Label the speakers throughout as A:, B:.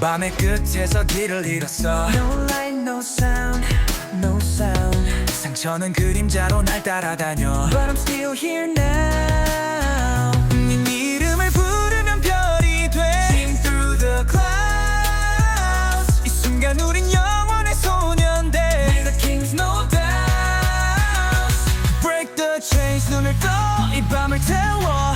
A: 밤의 끝에서 길을 잃었어
B: No light, no sound, no sound.
A: 상처는 그림자로 날 따라다녀
B: But I'm still here now.
A: 네 이름을 부르면 별이 돼 Sing through the clouds 이 순간 우린 영원의 소년들
B: The king's no doubt.
A: Break the chains 눈을 떠 이 밤을 태워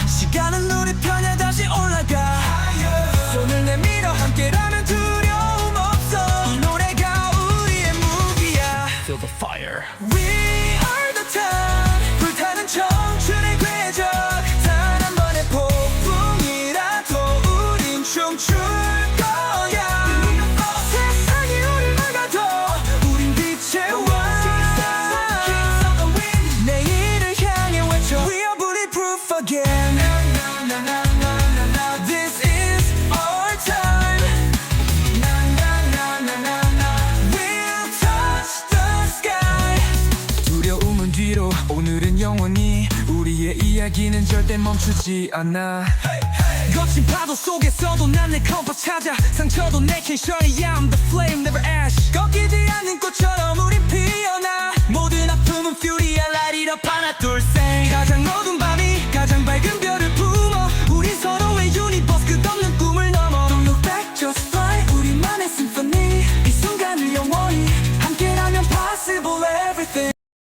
A: 춤출 거야. 세상이 우릴 막아도 우린 빛의 왕. 내일을 향해 외쳐. We are bulletproof again. This is our time. We'll touch the sky. 두려움은 뒤로 오늘은 영원히 우리의 이야기는 절대 멈추지 않아 거친 파도 속에서도 난 내 컴퍼스 찾아 상처도 내캔 shorty I'm the flame never ash. 꺾이지 않는 꽃처럼